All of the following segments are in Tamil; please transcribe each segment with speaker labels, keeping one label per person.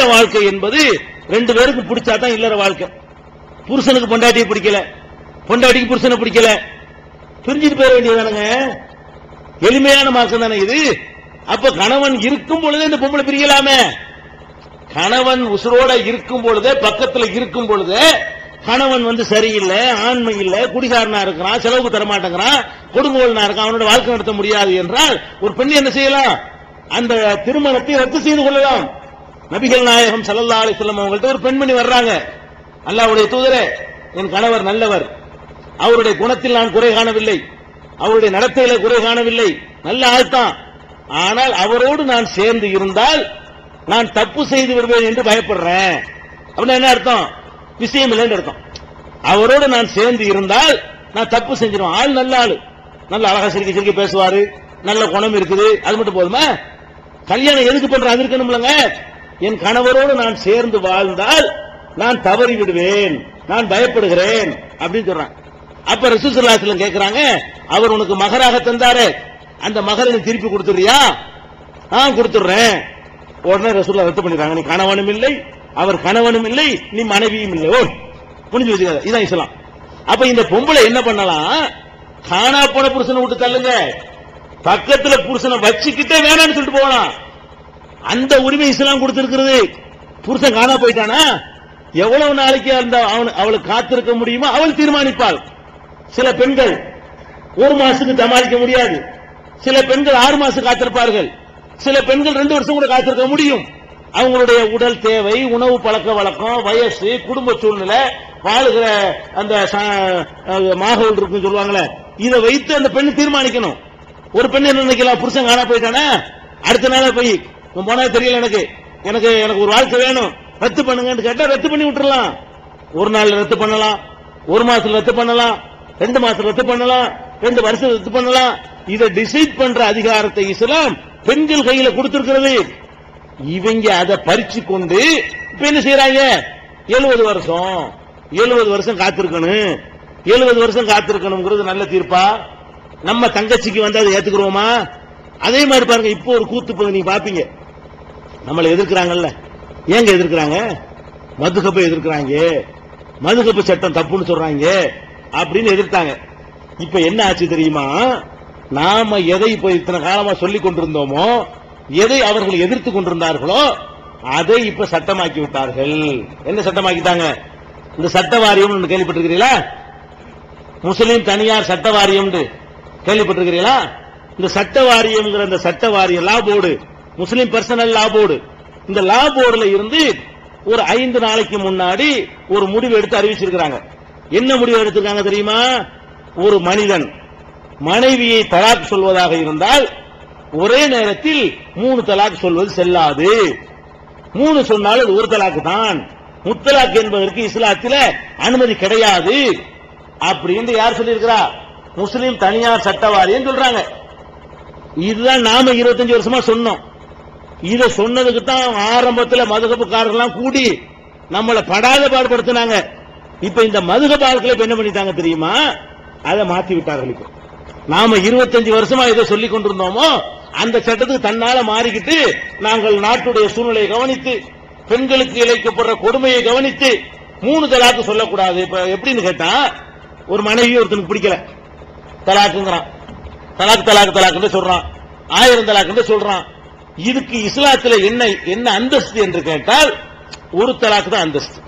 Speaker 1: இல்லற வாழ்க்கை என்பது ரெண்டு பேருக்கு பிடிச்சா தான் இல்லற வாழ்க்கை. புருஷனுக்கு பொண்டாட்டியை பிடிக்கல. பொண்டாட்டிக்கு புருஷனை பிடிக்கல. பிரிஞ்சுட்டு போயிட வேண்டியதானுங்க எளிமையான மார்க்கம் தானே இது. அப்ப கணவன் இருக்கும் பொழுதே இந்த பொம்பளை பிரியலாமே. கணவன் உசுரோட இருக்கும் பொழுதே பக்கத்துல இருக்கும் பொழுதே கணவன் வந்து சரியில்லை ஆண்மை இல்லை குடிகாரனா இருக்கிறான் செலவுக்கு தர மாட்டேங்கிறான் கொடுங்கோலனா இருக்கான் அவனோட வாழ்க்கை நடத்த முடியாது என்றால் ஒரு பெண் என்ன செய்யலாம்? அந்த திருமணத்தை ரத்து செய்து கொள்ளலாம். நபிகள் நாயகம் சல்லல்லா அலி வஸல்லம் அவங்கள்ட்ட ஒரு பெண்மணி வர்றாங்க. அல்லாவுடைய தூதரே என் கணவர் நல்லவர். அவருடைய குணத்தில் நான் குறை காணவில்லை. அவருடைய நடத்தையில குறை காணவில்லை. நல்ல ஆள் தான் ஆனால் அவரோடு நான் சேர்ந்து இருந்தால் நான் தப்பு செய்து விடுவேன் என்று பயப்படுறேன். அப்படின்னா என்ன அர்த்தம்? விஷயம் இல்லைன்னு அர்த்தம். அவரோடு நான் சேர்ந்து இருந்தால் நான் தப்பு செஞ்சிருவேன். ஆள் நல்ல ஆள். நல்ல அழகா சிரிக்க சிரிக்க பேசுவாரு. நல்ல குணம் இருக்குது. அது மட்டும் போதுமா? கல்யாணம் எதுக்கு பண்ற? அது இருக்கணும்லங்க. என் கணவரோடு நான் சேர்ந்து வாழ்ந்தால் நான் தவறி விடுவேன் நான் பயப்படுகிறேன் அப்படின்னு சொல்றான். அப்ப ரசூசல்லாஸ்லம் கேட்கிறாங்க அவர் உனக்கு மகராக தந்தாரு. அந்த மகரை நீ திருப்பி கொடுத்துறியா ஆ கொடுத்துடுறேன். உடனே ரசூல்லா ரத்து பண்ணிடுறாங்க. நீ கணவனும் இல்லை அவர் கணவனும் இல்லை நீ மனைவியும் இல்லை. ஓ புரிஞ்சு வச்சுக்காத இதான் இஸ்லாம். அப்ப இந்த பொம்பளை என்ன பண்ணலாம்? காணா போன புருஷனை விட்டு தள்ளுங்க. பக்கத்துல புருஷனை வச்சுக்கிட்டே வேணாம்னு சொல்லிட்டு போகலாம். அந்த உரிமை இஸ்லாம் கொடுத்திருக்கிறது. புருஷன் காணா போயிட்டானா? எவ்வளவு நாளைக்கு அந்த அவனு அவளுக்கு காத்திருக்க முடியுமோ அவள் தீர்மானிப்பாள். சில பெண்கள் ஒரு மாசத்துக்கு சமாளிக்க முடியாது. சில பெண்கள் ஆறு மாசம் காத்திருப்பார்கள். சில பெண்கள் ரெண்டு வருஷம் கூட காத்திருக்க முடியும். அவங்களுடைய உடல் தேவை உணவு பழக்க வழக்கம் வயசு குடும்ப சூழ்நிலை வாழுகிற அந்த மாகவல் அஹ் இருக்குன்னு சொல்லுவாங்களே இதை வைத்து அந்த பெண் தீர்மானிக்கணும். ஒரு பெண் என்ன நினைக்கலாம்? புருஷன் காணா போயிட்டானா? அடுத்த நாளே போய் உன் போனா தெரியல எனக்கு. எனக்கு எனக்கு ஒரு வாழ்க்கை வேணும். ரத்து பண்ணுங்கன்னு கேட்டா ரத்து பண்ணி விட்டுறலாம். ஒரு நாள் ரத்து பண்ணலாம். ஒரு மாசத்துல ரத்து பண்ணலாம். ரெண்டு மாசம் ரத்து பண்ணலாம். ரெண்டு வருஷம் ரத்து பண்ணலாம். இதை டிசைட் பண்ற அதிகாரத்தை இஸ்லாம் பெண்கள் கையில கொடுத்திருக்கிறது. இவங்க அதை பறிச்சு கொண்டு இப்ப என்ன செய்யறாங்க எழுபது வருஷம். எழுபது வருஷம் காத்திருக்கணும். எழுபது வருஷம் காத்திருக்கணுங்கிறது நல்ல தீர்ப்பா? நம்ம தங்கச்சிக்கு வந்து அதை ஏத்துக்கிறோமா? அதே மாதிரி பாருங்க இப்போ ஒரு கூத்து போது நீங்க பாப்பீங்க. நம்மளை எதிர்க்கிறாங்கல்ல. ஏங்க எதிர்க்கிறாங்க? மதுகப்பை எதிர்க்கிறாங்க. மதுகப்பு சட்டம் தப்புன்னு சொல்றாங்க அப்படின்னு எதிர்த்தாங்க. இப்ப என்ன ஆச்சு தெரியுமா? நாம எதை இப்ப இத்தனை காலமா சொல்லிக் கொண்டிருந்தோமோ எதை அவர்கள் எதிர்த்து கொண்டிருந்தார்களோ அதை இப்ப சட்டமாக்கி விட்டார்கள். என்ன சட்டமாக்கிட்டாங்க? இந்த சட்ட வாரியம் கேள்விப்பட்டிருக்கிறீங்களா? முஸ்லீம் தனியார் சட்ட வாரியம் கேள்விப்பட்டிருக்கிறீங்களா? இந்த சட்ட வாரியம்ங்கிற இந்த சட்ட வாரியம் law board Muslim personal law board இந்த லா போர்டுல இருந்து ஒரு ஐந்து நாளைக்கு முன்னாடி ஒரு முடிவு எடுத்து அறிவிச்சிருக்கிறாங்க. என்ன முடிவு எடுத்திருக்காங்க தெரியுமா? ஒரு மனிதன் மனைவியை தலாக் சொல்வதாக இருந்தால் ஒரே நேரத்தில் மூணு தலாக் சொல்வது செல்லாது. மூணு சொன்னாலும் அது ஒரு தலாக்கு தான். முத்தலாக் என்பதற்கு இஸ்லாத்தில அனுமதி கிடையாது. அப்படின்னு யார் சொல்லியிருக்கிறா? முஸ்லீம் தனியார் சட்ட வாரியம் சொல்றாங்க. இதுதான் நாம 25 வருஷமா சொன்னோம். இதை சொன்னதுக்கு தான் ஆரம்பத்தில் மதுகப்புக்காரர்கள்லாம் கூடி நம்மளை படாத பாடுபடுத்தினாங்க. இப்ப இந்த மதுகபாலத்துல இப்ப என்ன பண்ணிட்டாங்க தெரியுமா? அதை மாத்தி விட்டார்கள் இப்போ. நாம 25 வருஷமா இதை சொல்லி கொண்டிருந்தோமோ அந்த சட்டத்துக்கு தன்னால மாறிக்கிட்டு நாங்கள் நாட்டுடைய சூழ்நிலையை கவனித்து பெண்களுக்கு இழைக்கப்படுற கொடுமையை கவனித்து மூணு தலாக்கு சொல்லக்கூடாது. இப்ப எப்படின்னு கேட்டா ஒரு மனைவி ஒருத்தனுக்கு பிடிக்கல. தலாக்குங்கிறான். தலாக் தலாக் தலாக்குன்னு சொல்றான். ஆயிரம் தலாக்குன்னு சொல்றான். இதுக்கு இஸ்லாத்துல என்ன என்ன அந்தஸ்து என்று கேட்டால் ஒரு தலாக்கு தான் அந்தஸ்து.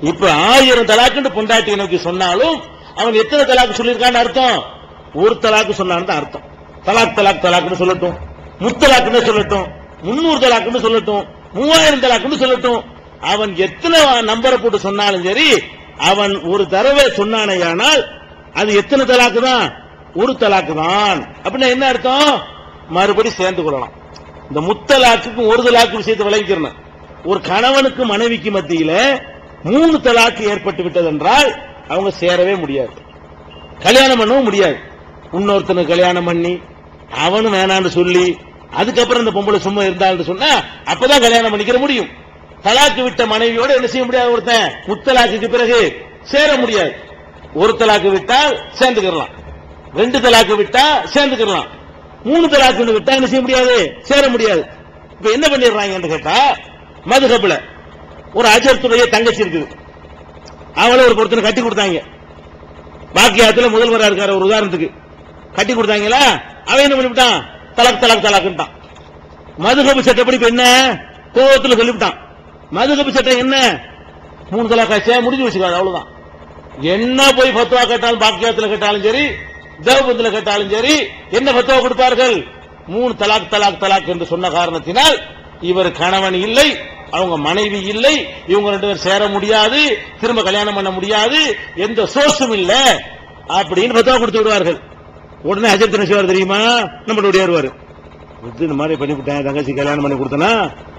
Speaker 1: இப்ப ஆயிரம் தலாக்குன்னு பொண்டாட்டியை நோக்கி சொன்னாலும் அவன் எத்தனை தலாக்கு சொல்லியிருக்கான்னு அர்த்தம்? ஒரு தலாக்கு சொன்னான்னு தான் அர்த்தம். தலாக் தலாக் தலாக்குன்னு சொல்லட்டும். முத்தலாக்குன்னு சொல்லட்டும். முன்னூறு தலாக்குன்னு சொல்லட்டும். மூவாயிரம் தலாக்குன்னு சொல்லட்டும். அவன் எத்தனை நம்பரை போட்டு சொன்னாலும் சரி அவன் ஒரு தடவை சொன்னானேயானால் அது எத்தனை தலாக்கு தான்? ஒரு தலாக்கு தான். அப்படின்னா என்ன அர்த்தம்? மறுபடி சேர்ந்து கொள்ளலாம். இந்த முத்தலாக்குக்கும் ஒரு தலாக்கு விஷயத்தை விளங்கிக்கிறேன். ஒரு கணவனுக்கு மனைவிக்கு மத்தியில மூணு தலாக்கு ஏற்பட்டு விட்டது என்றால் அவங்க சேரவே முடியாது. கல்யாணம் பண்ணவும் முடியாது. இன்னொருத்தனுக்கு கல்யாணம் பண்ணி அவனும் வேணான்னு சொல்லி அதுக்கப்புறம் இந்த பொம்பளை சும்மா இருந்தான்னு சொன்னா அப்பதான் கல்யாணம் பண்ணிக்கிற முடியும். தலாக்கு விட்ட மனைவியோட என்ன செய்ய முடியாது ஒருத்தன்? முத்தலாக்குக்கு பிறகு சேர முடியாது. ஒரு தலாக்கு விட்டால் சேர்ந்துக்கிறலாம். ரெண்டு தலாக்கு விட்டா சேர்ந்துக்கிறலாம். மூணு தலாக்குன்னு விட்டா என்ன செய்ய முடியாது? சேர முடியாது. இப்ப என்ன பண்ணிடுறாங்கன்னு கேட்டா மதுகப்புல ஒரு அஜர்த்துடைய தங்கச்சி இருக்குது. அவளை ஒரு பொருத்தனை கட்டி கொடுத்தாங்க. பாக்கியாத்துல முதல்வராக இருக்கார் ஒரு உதாரணத்துக்கு. கட்டி கொடுத்தாங்களா? அவன் என்ன பண்ணிவிட்டான்? தலக் தலாக் தலாக்குன்ட்டான். மதுகப்பு சட்டப்படி இப்ப என்ன? கோபத்தில் சொல்லிவிட்டான். மதுகப்பு சட்டம் என்ன? மூணு தலாக் முடிஞ்சு வச்சுக்காது அவ்வளவுதான். என்ன போய் பத்துவா கேட்டாலும் பாக்கியாத்துல கேட்டாலும் சரி தேவபத்துல கேட்டாலும் சரி என்ன பத்தவ கொடுப்பார்கள்? மூணு தலாக் தலாக் தலாக் என்று சொன்ன காரணத்தினால் இவர் கணவன் இல்லை அவங்க மனைவி இல்லை இவங்க ரெண்டு பேரும் சேர முடியாது திரும்ப கல்யாணம் பண்ண முடியாது எந்த சோர்ஸும் இல்ல அப்படின்னு பத்தவா கொடுத்து விடுவார்கள். உடனே அஜித் என்ன செய்வார் தெரியுமா? நம்மளுடைய வருவாரு. இது இந்த மாதிரி பண்ணிவிட்டேன் தங்கச்சி கல்யாணம் பண்ணி கொடுத்தனா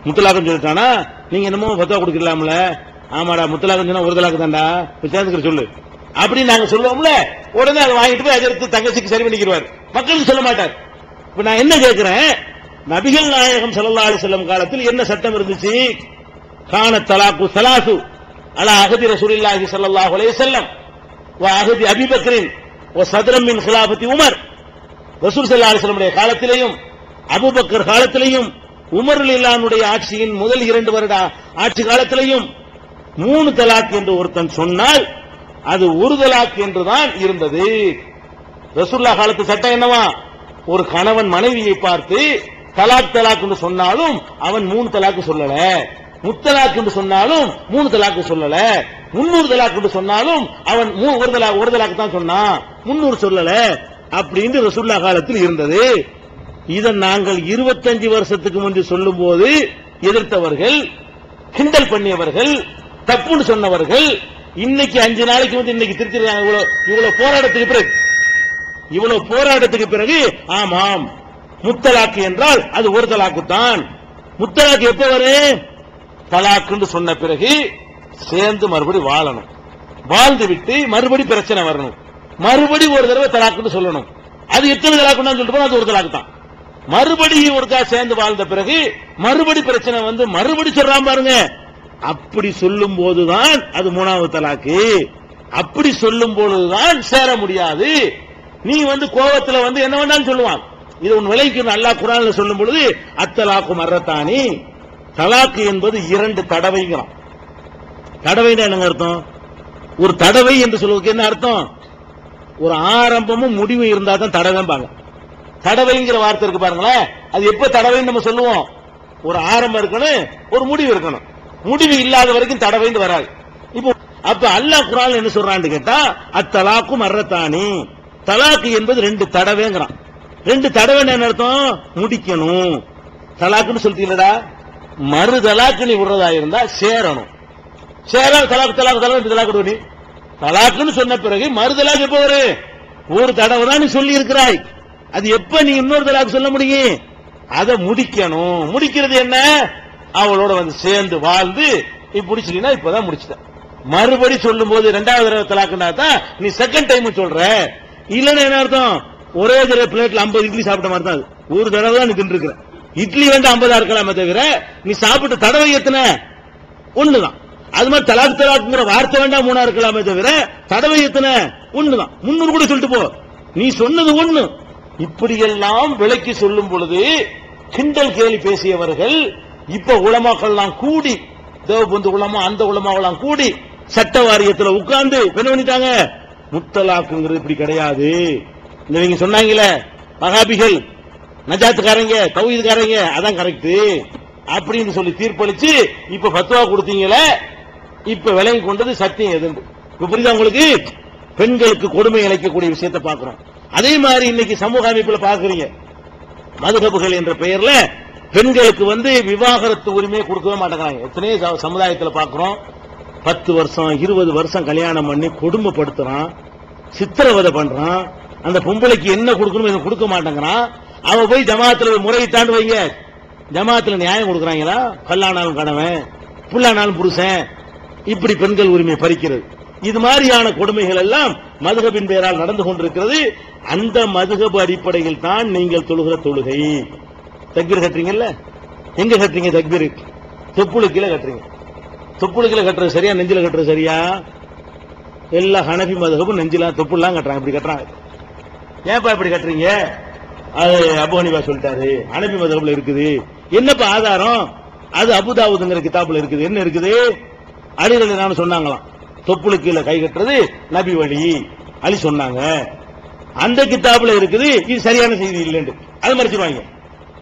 Speaker 1: முத்தலாக்கம் சொல்லிட்டானா? நீங்க என்னமோ பத்தவா கொடுக்கலாம்ல. ஆமாடா முத்தலாக்கம் சொன்னா ஒரு தலாக்கு தான்டா. சேர்ந்துக்கிற சொல்லு. அப்படின்னு நாங்க சொல்லுவோம்ல உடனே அதை வாங்கிட்டு போய் அதை எடுத்து தங்கச்சிக்கு சரி பண்ணிக்கிறார் மக்களுக்கு சொல்ல மாட்டார். இப்ப நான் என்ன கேட்கிறேன் நபிகள் நாயகம் சல்லா செல்லும் காலத்தில் என்ன சட்டம் இருந்துச்சு? காண தலாக்கு சலாசு அலா அகதி ரசூலில்லாஹி சல்லாஹ் அலே செல்லம் அகதி அபிபக்ரின் ஓ மின் சிலாபதி உமர். ரசூல் சல்லா அலிஸ்லமுடைய காலத்திலேயும் அபுபக்கர் காலத்திலையும் உமர் இல்லானுடைய ஆட்சியின் முதல் இரண்டு வருட ஆட்சி காலத்திலையும் மூணு தலாக் என்று ஒருத்தன் சொன்னால் அது ஒரு என்றுதான் இருந்தது. ரசுல்லா காலத்து சட்டம் என்னவா? ஒரு கணவன் மனைவியை பார்த்து தலாக் தலாக் என்று சொன்னாலும் அவன் மூணு தலாக்கு சொல்லல. முத்தலாக் என்று சொன்னாலும் மூணு தலாக்கு சொல்லல. முன்னூறு தலாக் என்று சொன்னாலும் அவன் மூ- ஒரு தலாக் ஒரு தலாக்கு தான் சொன்னான் முன்னூறு சொல்லல. அப்படின்னு ரசுல்லா காலத்தில் இருந்தது. இதை நாங்கள் இருபத்தஞ்சு வருஷத்துக்கு முன்பு சொல்லும்போது எதிர்த்தவர்கள் கிண்டல் பண்ணியவர்கள் தப்புன்னு சொன்னவர்கள் இன்னைக்கு அஞ்சு நாளைக்கு வந்து இன்னைக்கு திருத்திருக்காங்க இவ்வளவு இவ்வளவு போராட்டத்துக்கு பிறகு இவ்வளவு போராட்டத்துக்கு பிறகு ஆமாம் முத்தலாக்கு என்றால் அது ஒரு தலாக்கு தான் முத்தலாக்கு எப்ப வரும் தலாக்குன்னு சொன்ன பிறகு சேர்ந்து மறுபடி வாழணும். வாழ்ந்து விட்டு மறுபடி பிரச்சனை வரணும். மறுபடி ஒரு தடவை தலாக்குன்னு சொல்லணும். அது எத்தனை தலாக்குன்னு சொல்லிட்டு அது ஒரு தலாக்கு தான் மறுபடியும் ஒருக்கா சேர்ந்து வாழ்ந்த பிறகு மறுபடி பிரச்சனை வந்து மறுபடி சொல்றான் பாருங்க. அப்படி சொல்லும் போதுதான் அது மூணாவது தலாக்கு. அப்படி சொல்லும் பொழுதுதான் சேர முடியாது. நீ வந்து கோபத்துல வந்து என்ன வேணாலும் சொல்லுவான். இது உன் விலைக்கு அல்லாஹ் குரான்ல சொல்லும் பொழுது அத்தலாக்கு மரத்தானி தலாக்கு என்பது இரண்டு தடவைங்கிறான். தடவைன்னா என்னங்க அர்த்தம்? ஒரு தடவை என்று சொல்வதற்கு என்ன அர்த்தம்? ஒரு ஆரம்பமும் முடிவும் இருந்தா தான் தடவைம்பாங்க. தடவைங்கிற வார்த்தை இருக்கு பாருங்களேன். அது எப்ப தடவைன்னு நம்ம சொல்லுவோம்? ஒரு ஆரம்பம் இருக்கணும் ஒரு முடிவு இருக்கணும். முடிவு இல்லாத வரைக்கும் தடவைன்னு வராது. இப்போ அப்ப அல்லாஹ் குரான் என்ன சொல்றான்னு கேட்டா அத்தலாக்கும் அறத்தானி தலாக்கு என்பது ரெண்டு தடவைங்கிறான். ரெண்டு தடவை என்ன அர்த்தம்? முடிக்கணும். தலாக்குன்னு சொல்லிட்டீங்களடா மறு தலாக்கு நீ விடுறதா இருந்தா சேரணும். சேரா தலாக்கு தலாக்கு தலாக்கு தலாக்கு நீ. தலாக்குன்னு சொன்ன பிறகு மறு தலாக்கு எப்ப வரும்? ஒரு தடவை தான் நீ சொல்லி இருக்கிறாய் அது எப்ப நீ இன்னொரு தலாக்கு சொல்ல முடியும்? அதை முடிக்கணும். முடிக்கிறது என்ன? அவளோட வந்து சேர்ந்து வாழ்ந்து நீ முடிச்சிட்டீங்கன்னா இப்பதான் முடிச்சிட்ட. மறுபடி சொல்லும் போது ரெண்டாவது தடவை தலாக்குனா தான் நீ செகண்ட் டைம் சொல்ற. இல்லைன்னா என்ன அர்த்தம்? ஒரே தடவை பிளேட்ல 50 இட்லி சாப்பிட்ட மாதிரி தான் அது. ஒரு தடவை தான் நீ தின்றுக்கிற இட்லி வேண்டாம் ஐம்பதா இருக்கலாமே தவிர நீ சாப்பிட்ட தடவை எத்தனை ஒண்ணுதான். அது மாதிரி தலாக் தலாக்குங்கிற வார்த்தை வேண்டாம் மூணா இருக்கலாமே தவிர தடவை எத்தனை ஒண்ணுதான். முன்னூறு கூட சொல்லிட்டு போ. நீ சொன்னது ஒண்ணு. இப்படியெல்லாம் விளக்கி சொல்லும் பொழுது கிண்டல் கேலி பேசியவர்கள் இப்ப உலமாக்கள்லாம் கூடி தேவபந்து உலமா அந்த உலமாவெல்லாம் கூடி சட்ட வாரியத்துல உட்கார்ந்து என்ன பண்ணிட்டாங்க? முத்தலாக்குங்கிறது இப்படி கிடையாது. இந்த நீங்க சொன்னாங்களே மகாபிகள் நஜாத்துக்காரங்க தௌஹீதுக்காரங்க அதான் கரெக்ட் அப்படின்னு சொல்லி தீர்ப்பளிச்சு இப்ப பத்துவா கொடுத்தீங்களே இப்ப விலங்கி கொண்டது சத்தியம் எது? இப்ப புரியுதா உங்களுக்கு? பெண்களுக்கு கொடுமை இழைக்கக்கூடிய விஷயத்தை பார்க்கிறோம். அதே மாதிரி இன்னைக்கு சமூக அமைப்புல பாக்குறீங்க மதுகபுகள் என்ற பெயர்ல பெண்களுக்கு வந்து விவாகரத்து உரிமையை கொடுக்கவே மாட்டேங்கிறாங்க. எத்தனையோ சமுதாயத்தில் பார்க்குறோம் பத்து வருஷம் இருபது வருஷம் கல்யாணம் பண்ணி கொடுமைப்படுத்துறான் சித்திரவதை பண்றான். அந்த பொம்பளைக்கு என்ன கொடுக்கணும் இதை கொடுக்க மாட்டேங்கிறான். அவன் போய் ஜமாத்துல முறையிட்டாண்டு வைங்க. ஜமாத்தில் நியாயம் கொடுக்குறாங்களா? கல்லானாலும் கணவன் புல்லானாலும் புருஷன். இப்படி பெண்கள் உரிமை பறிக்கிறது. இது மாதிரியான கொடுமைகள் எல்லாம் மதுகபின் பெயரால் நடந்து கொண்டிருக்கிறது. அந்த மதுகபு அடிப்படையில் தான் நீங்கள் தொழுகிற தொழுகை. தக்பீர் கட்டுறீங்கல்ல? எங்க கட்டுறீங்க தக்பீர்? தொப்புளு கீழே கட்டுறீங்க. தொப்புளு கீழே கட்டுறது சரியா? நெஞ்சில கட்டுறது சரியா? எல்லா ஹனபி மதுகபும் நெஞ்சில தொப்புலாம் கட்டுறாங்க இப்படி கட்டுறாங்க. ஏன்ப்பா இப்படி கட்டுறீங்க? அது அபு ஹனிஃபா சொல்லிட்டாரு. ஹனபி மதுகபுல இருக்குது. என்னப்பா ஆதாரம்? அது அபுதாவுதுங்கிற கிதாபுல இருக்குது. என்ன இருக்குது? அலிரலி நான் சொன்னாங்களாம். தொப்புளு கீழே கை கட்டுறது நபி வழி. அலி சொன்னாங்க. அந்த கிதாபுல இருக்குது. இது சரியான செய்தி இல்லைன்னு அது மறைச்சிருவாங்க.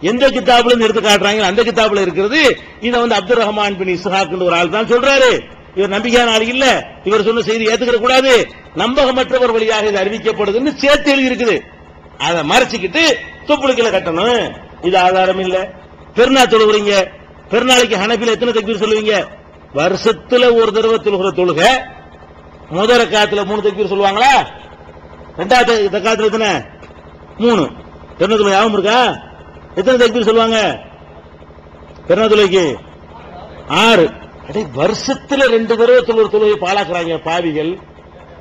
Speaker 1: எந்த கிதாபுல எடுத்து காட்டுறாங்க அந்த கிதாபுல இருக்கிறது. இதை வந்து அப்துல் ரஹ்மான் பின் இஸ்ஹாக் ஒரு ஆள் தான் சொல்றாரு. இவர் நம்பிக்கையான ஆள் இல்ல. இவர் சொன்ன செய்தி ஏத்துக்கிற கூடாது. நம்பகமற்றவர் வழியாக இது அறிவிக்கப்படுதுன்னு சேர்த்து எழுதி இருக்குது அதை மறைச்சிக்கிட்டு தொப்புளுக்கில கட்டணும். இது ஆதாரம் இல்ல. பெருநாள் தொழுகிறீங்க பெருநாளைக்கு ஹனபில எத்தனை தக்பீர் சொல்லுவீங்க? வருஷத்துல ஒரு தடவை தொழுகிற தொழுகை. முதல் ரக்காத்துல மூணு தக்பீர் சொல்லுவாங்களா? ரெண்டாவது ரக்காத்துல எத்தனை? மூணு. பெருநாள் ஞாபகம் இருக்கா? எத்தனை தக்பீர் சொல்லுவாங்க? பெருநாள் ஆறு. அடே வருஷத்துல ரெண்டு தடவை தொழுகிற தொழுவை பாழாக்குறாங்க பாவிகள்.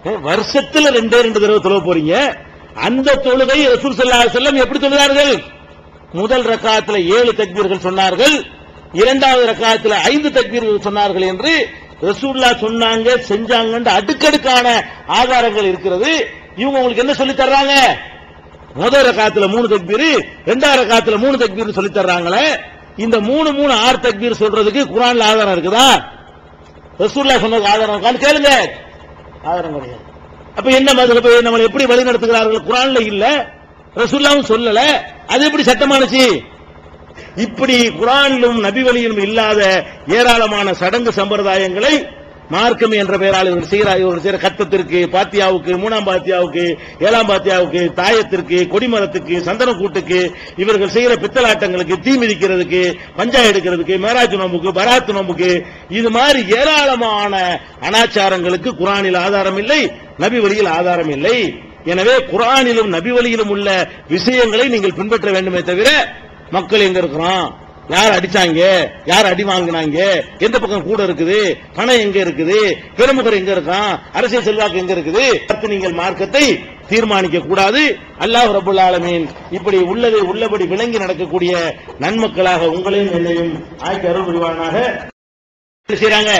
Speaker 1: ஏ, வருஷத்துல ரெண்டே ரெண்டு தடவை தொழுவ போறீங்க. அந்த தொழுகை ரசூல் சல்லா செல்லம் எப்படி தொழுதார்கள்? முதல் ரக்காத்துல ஏழு தக்பீர்கள் சொன்னார்கள். இரண்டாவது ரக்காத்துல ஐந்து தக்பீர்கள் சொன்னார்கள் என்று ரசூல்லா சொன்னாங்க செஞ்சாங்கன்ற அடுக்கடுக்கான ஆதாரங்கள் இருக்கிறது. இவங்க உங்களுக்கு என்ன சொல்லி தர்றாங்க? முதல் ரக்காத்துல மூணு தக்பீர் ரெண்டாவது ரக்காத்துல மூணு தக்பீர் சொல்லி தர்றாங்களே இந்த மூணு மூணு ஆறு தக்பீர் சொல்றதுக்கு குரான்ல ஆதாரம் இருக்குதா? ரசூல்லா சொன்னதுக்கு ஆதாரம் இருக்கான்னு கேளுங்க. ஆதாரம் கிடையாது. அப்ப என்ன மதுரை போய் நம்மளை எப்படி வழி நடத்துகிறார்கள் குரான்ல இல்ல. ரசூல்லாவும் சொல்லல. அது எப்படி சட்டமானுச்சு? இப்படி குரானிலும் நபி வழியிலும் இல்லாத ஏராளமான சடங்கு சம்பிரதாயங்களை மார்க்கம் என்ற பெயரால் இவர்கள் செய்கிறார். இவர்கள் செய்கிற கத்தத்திற்கு பாத்தியாவுக்கு மூணாம் பாத்தியாவுக்கு ஏழாம் பாத்தியாவுக்கு தாயத்திற்கு கொடிமரத்துக்கு சந்தன கூட்டுக்கு இவர்கள் செய்கிற பித்தலாட்டங்களுக்கு தீ மிதிக்கிறதுக்கு பஞ்சா எடுக்கிறதுக்கு மேராஜ் நோம்புக்கு பராத் நோம்புக்கு இது மாதிரி ஏராளமான அனாச்சாரங்களுக்கு குரானில் ஆதாரம் இல்லை நபி வழியில் ஆதாரம் இல்லை. எனவே குரானிலும் நபி வழியிலும் உள்ள விஷயங்களை நீங்கள் பின்பற்ற வேண்டுமே தவிர மக்கள் எங்க இருக்கிறான்? யார் அடிச்சாங்க? யார் அடி வாங்கினாங்க? எந்த பக்கம் கூட இருக்குது? பணம் எங்க இருக்குது? பெருமுகர் எங்க இருக்கான்? அரசியல் செல்வாக்கு எங்க இருக்குது? நீங்கள் மார்க்கத்தை தீர்மானிக்க கூடாது. அல்லாஹ் ரபுல் ஆலமீன் இப்படி உள்ளதை உள்ளபடி விளங்கி நடக்கக்கூடிய நன்மக்களாக உங்களையும் என்னையும் ஆய்க்கு அருள் புரிவானாக. செய்யறாங்க